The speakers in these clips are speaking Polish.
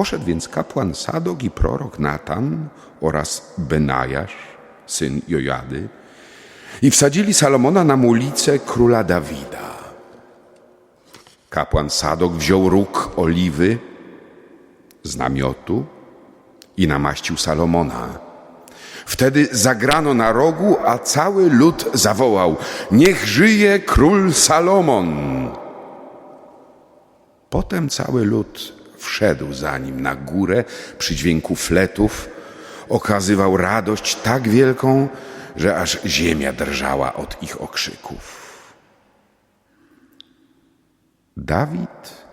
Poszedł więc kapłan Sadok i prorok Natan oraz Benajasz, syn Jojady, i wsadzili Salomona na mulicę króla Dawida. Kapłan Sadok wziął róg oliwy z namiotu i namaścił Salomona. Wtedy zagrano na rogu, a cały lud zawołał: Niech żyje król Salomon! Potem cały lud wszedł za nim na górę przy dźwięku fletów, okazywał radość tak wielką, że aż ziemia drżała od ich okrzyków. Dawid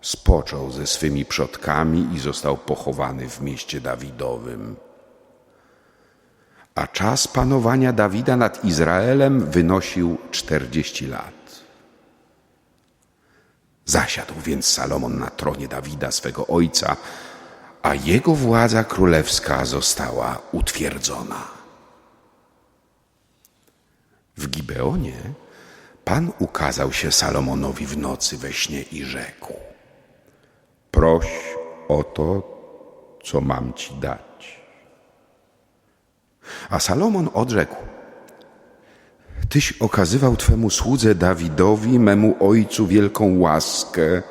spoczął ze swymi przodkami i został pochowany w mieście Dawidowym. A czas panowania Dawida nad Izraelem wynosił czterdzieści lat. Zasiadł więc Salomon na tronie Dawida, swego ojca, a jego władza królewska została utwierdzona. W Gibeonie Pan ukazał się Salomonowi w nocy we śnie i rzekł: Proś o to, co mam ci dać. A Salomon odrzekł: Tyś okazywał Twemu słudze Dawidowi, memu ojcu, wielką łaskę,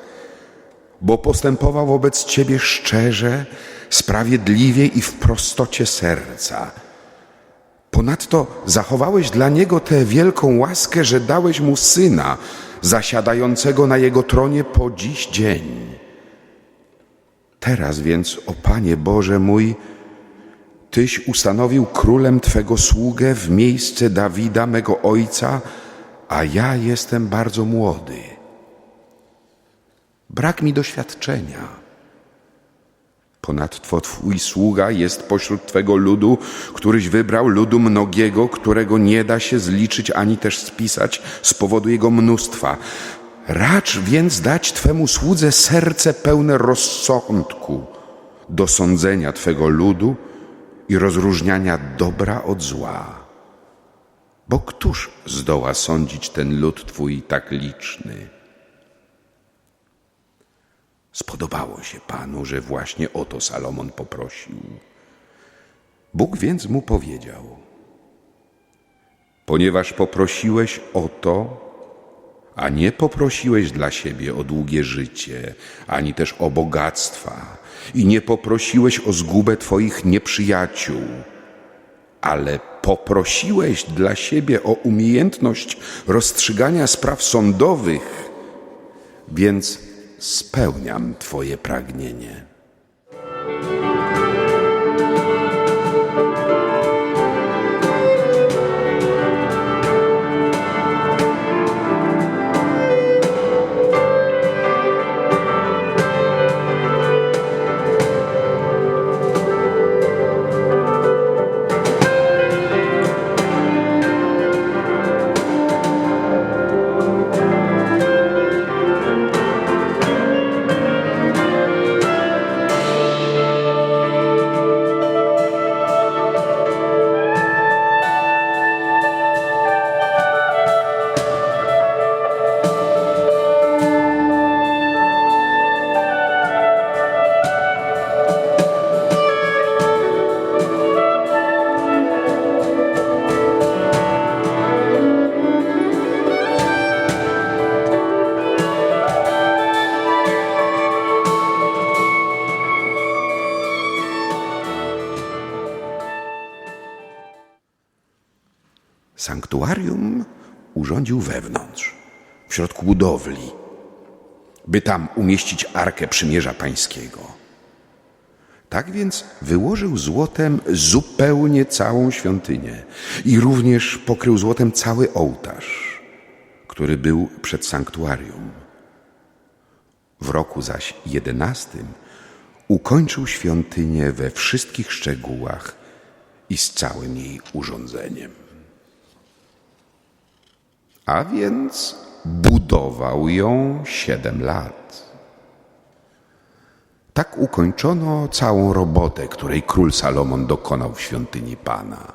bo postępował wobec Ciebie szczerze, sprawiedliwie i w prostocie serca. Ponadto zachowałeś dla niego tę wielką łaskę, że dałeś mu syna, zasiadającego na jego tronie po dziś dzień. Teraz więc, o Panie Boże mój, Tyś ustanowił królem Twego sługę w miejsce Dawida, mego ojca, a ja jestem bardzo młody. Brak mi doświadczenia. Ponadto Twój sługa jest pośród Twego ludu, któryś wybrał ludu mnogiego, którego nie da się zliczyć ani też spisać z powodu jego mnóstwa. Racz więc dać Twemu słudze serce pełne rozsądku do sądzenia Twego ludu i rozróżniania dobra od zła. Bo któż zdoła sądzić ten lud Twój tak liczny? Spodobało się Panu, że właśnie o to Salomon poprosił. Bóg więc mu powiedział: Ponieważ poprosiłeś o to, a nie poprosiłeś dla siebie o długie życie, ani też o bogactwa, i nie poprosiłeś o zgubę Twoich nieprzyjaciół, ale poprosiłeś dla siebie o umiejętność rozstrzygania spraw sądowych, więc spełniam Twoje pragnienie. Sanktuarium urządził wewnątrz, w środku budowli, by tam umieścić arkę przymierza pańskiego. Tak więc wyłożył złotem zupełnie całą świątynię i również pokrył złotem cały ołtarz, który był przed sanktuarium. W roku zaś jedenastym ukończył świątynię we wszystkich szczegółach i z całym jej urządzeniem. A więc budował ją siedem lat. Tak ukończono całą robotę, której król Salomon dokonał w świątyni Pana.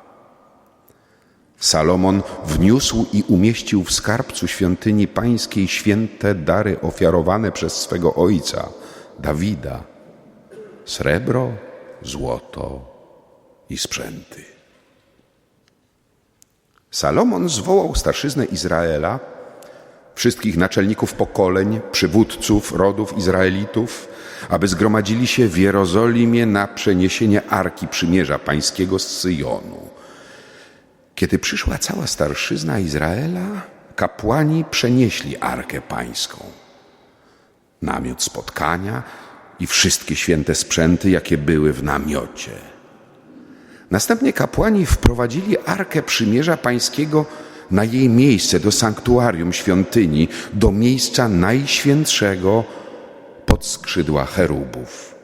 Salomon wniósł i umieścił w skarbcu świątyni pańskiej święte dary ofiarowane przez swego ojca, Dawida, srebro, złoto i sprzęty. Salomon zwołał starszyznę Izraela, wszystkich naczelników pokoleń, przywódców rodów Izraelitów, aby zgromadzili się w Jerozolimie na przeniesienie Arki Przymierza Pańskiego z Syjonu. Kiedy przyszła cała starszyzna Izraela, kapłani przenieśli Arkę Pańską. Namiot spotkania i wszystkie święte sprzęty, jakie były w namiocie. Następnie kapłani wprowadzili Arkę Przymierza Pańskiego na jej miejsce do sanktuarium świątyni, do miejsca najświętszego pod skrzydła cherubów.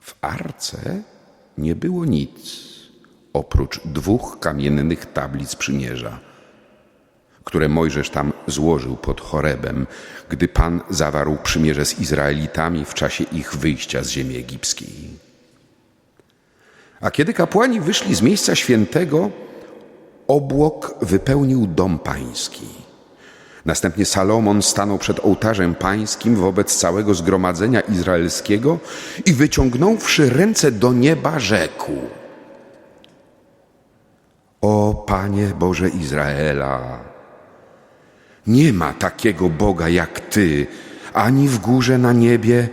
W arce nie było nic oprócz dwóch kamiennych tablic przymierza, które Mojżesz tam złożył pod chorebem, gdy Pan zawarł przymierze z Izraelitami w czasie ich wyjścia z ziemi egipskiej. A kiedy kapłani wyszli z miejsca świętego, obłok wypełnił dom pański. Następnie Salomon stanął przed ołtarzem pańskim wobec całego zgromadzenia izraelskiego i wyciągnąwszy ręce do nieba, rzekł: O Panie Boże Izraela, nie ma takiego Boga jak Ty, ani w górze na niebie,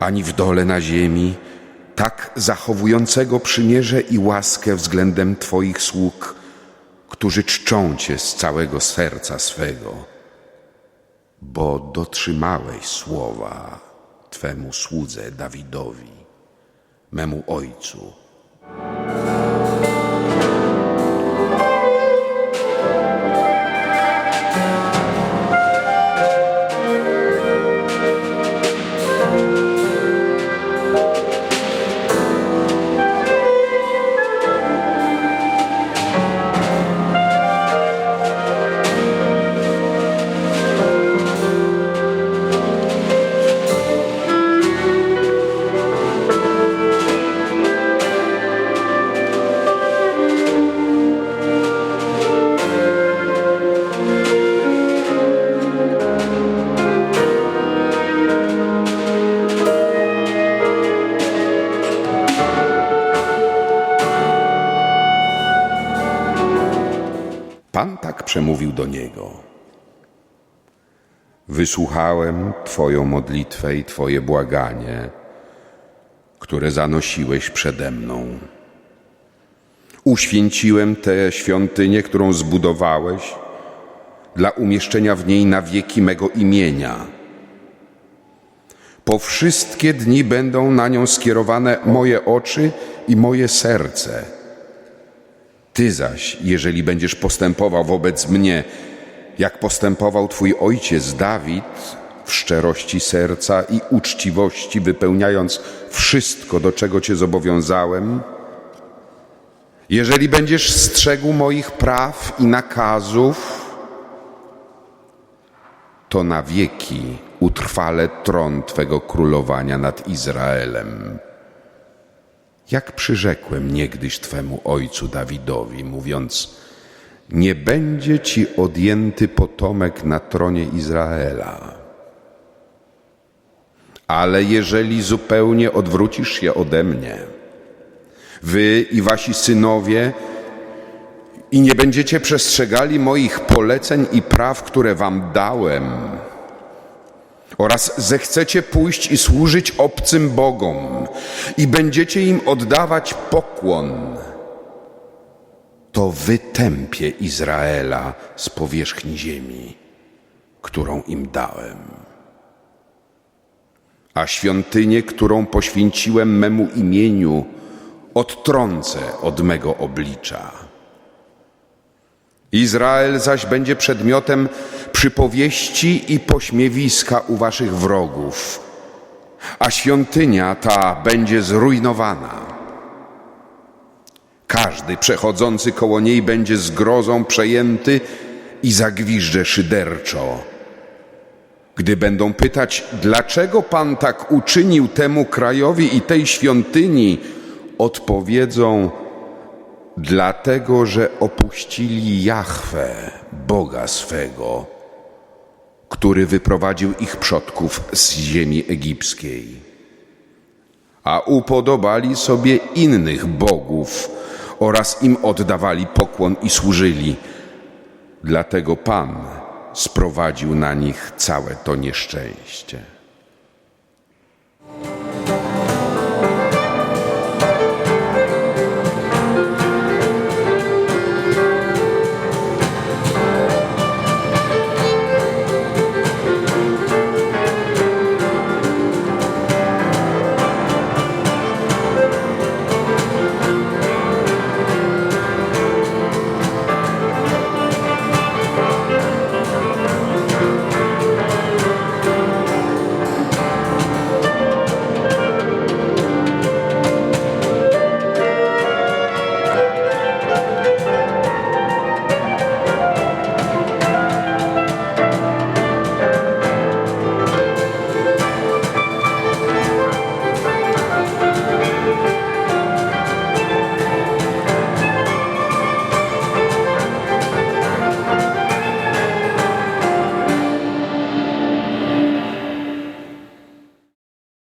ani w dole na ziemi, tak zachowującego przymierze i łaskę względem Twoich sług, którzy czczą Cię z całego serca swego, bo dotrzymałeś słowa Twemu słudze Dawidowi, memu ojcu. Przemówił do niego. Wysłuchałem Twoją modlitwę i Twoje błaganie, które zanosiłeś przede mną. Uświęciłem tę świątynię, którą zbudowałeś, dla umieszczenia w niej na wieki mego imienia. Po wszystkie dni będą na nią skierowane moje oczy i moje serce. Ty zaś, jeżeli będziesz postępował wobec mnie, jak postępował Twój ojciec Dawid, w szczerości serca i uczciwości, wypełniając wszystko, do czego Cię zobowiązałem, jeżeli będziesz strzegł moich praw i nakazów, to na wieki utrwale tron Twego królowania nad Izraelem. Jak przyrzekłem niegdyś Twemu ojcu Dawidowi, mówiąc: Nie będzie ci odjęty potomek na tronie Izraela. Ale jeżeli zupełnie odwrócisz się ode mnie, wy i wasi synowie, i nie będziecie przestrzegali moich poleceń i praw, które wam dałem, oraz zechcecie pójść i służyć obcym bogom i będziecie im oddawać pokłon, to wytępię Izraela z powierzchni ziemi, którą im dałem. A świątynię, którą poświęciłem memu imieniu, odtrącę od mego oblicza. Izrael zaś będzie przedmiotem przypowieści i pośmiewiska u waszych wrogów, a świątynia ta będzie zrujnowana. Każdy przechodzący koło niej będzie zgrozą przejęty i zagwiżdże szyderczo. Gdy będą pytać, dlaczego Pan tak uczynił temu krajowi i tej świątyni, odpowiedzą, dlatego że opuścili Jahwe, Boga swego, który wyprowadził ich przodków z ziemi egipskiej. a upodobali sobie innych bogów oraz im oddawali pokłon i służyli. Dlatego Pan sprowadził na nich całe to nieszczęście.